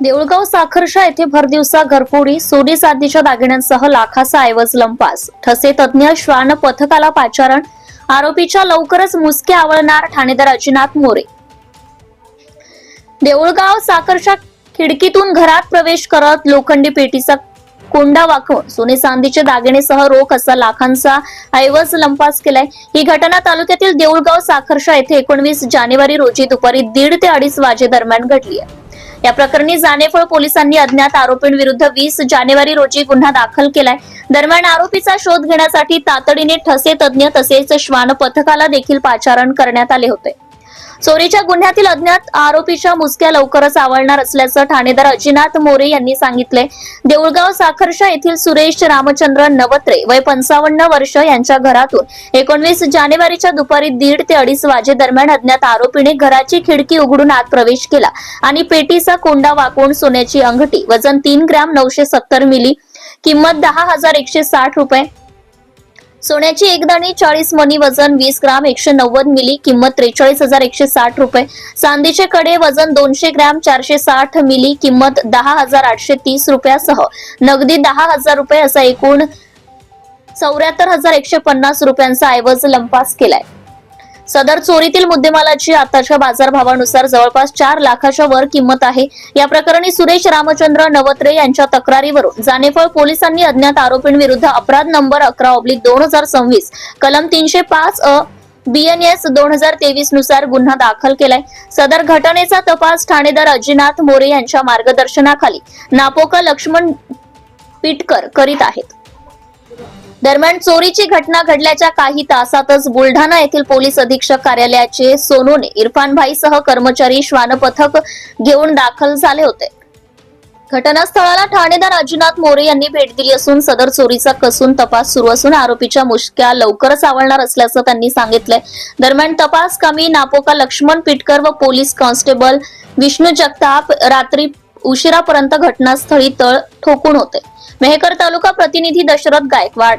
देऊळगाव साखरशा येथे भरदिवसा घरफोडी सोडी चांदीच्या दागिन्यांसह लाखाचा ऐवज लंपास. ठसे तज्ज्ञ श्वान पथकाला पाचारण आरोपीच्या लवकरच मुसके आवळणार ठाणेदार अजिनाथ मोरे. देऊळगाव साखरशा खिडकीतून घरात प्रवेश करत लोखंडी पेटीचा कोंडा वाकवून सोने चांदीचे दागिनेसह रोख असा लाखांचा ऐवज लंपास केलाय. ही घटना तालुक्यातील देऊळगाव साखरशा येथे एकोणवीस जानेवारी रोजी दुपारी दीड ते अडीच वाजे दरम्यान घडली आहे. या प्रकरणी जानेफळ पोलिसांनी अज्ञात आरोपींविरुद्ध वीस जानेवारी रोजी गुन्हा दाखल केलाय. दरम्यान आरोपीचा शोध घेण्यासाठी तातडीने ठसे तज्ज्ञ तसेच श्वान पथकाला देखील पाचारण करण्यात आले होते. चोरीच्या गुन्ह्यातील अज्ञात आरोपीच्या मुसक्या लवकरच आवळणार असल्याचं ठाणेदार अजिनाथ मोरे यांनी सांगितले देऊळगाव साखरशा येथील सुरेश रामचंद्र नवत्रे वय पंचावन्न वर्ष यांच्या घरातून एकोणवीस जानेवारीच्या दुपारी दीड ते अडीच वाजे दरम्यान अज्ञात आरोपीने घराची खिडकी उघडून आत प्रवेश केला आणि पेटीचा कोंडा वाकवून सोन्याची अंगठी वजन तीन ग्रॅम नऊशे सत्तर मिली किंमत दहा हजार एकशे साठ रुपये सोन्याची एक दाणी चाळीस मनी वजन वीस ग्राम एकशे नव्वद मिली किंमत त्रेचाळीस हजार एकशे साठ रुपये. चांदीचे कडे वजन दोनशे ग्रॅम चारशे साठ मिली किंमत दहा हजार आठशे तीस रुपयासह. नगदी दहा हजार रुपये असा एकूण चौऱ्याहत्तर हजार एकशे पन्नास रुपयांचा ऐवज लंपास केलाय. सदर चोरीतील मुद्देमालाची आताच्या बाजारभावानुसार जवळपास चार लाखाच्या वर किंमत आहे. या प्रकरणी सुरेश रामचंद्र नवत्रे यांच्या तक्रारीवरून जानेफळ पोलिसांनी अज्ञात आरोपींविरुद्ध अपराध नंबर अकरा ऑब्लिक दोन हजार सव्वीस कलम तीनशे पाच अ बीएनएस दोन हजार तेवीसनुसार गुन्हा दाखल केलाय. सदर घटनेचा तपास ठाणेदार अजिनाथ मोरे यांच्या मार्गदर्शनाखाली नापोका लक्ष्मण पिटकर करीत आहेत. दरम्यान चोरीची घटना घडल्याच्या काही तासातच बुलढाणा येथील पोलीस अधीक्षक कार्यालयाचे सोनून इरफान भाई सह कर्मचारी श्वान पथक घेऊन दाखल झाले होते. घटनास्थळाला ठाणेदार अजिनाथ मोरे यांनी भेट दिली असून सदर चोरीचा कसून तपास सुरू असून आरोपीच्या मुश्क्या लवकरच आवळणार असल्याचं त्यांनी सांगितलंय. दरम्यान तपास कामी नापोका लक्ष्मण पिटकर व पोलीस कॉन्स्टेबल विष्णू जगताप रात्री उशिरापर्यंत घटनास्थळी तळ ठोकून होते. मेहकर तालुका प्रतिनिधी दशरथ गायकवाड.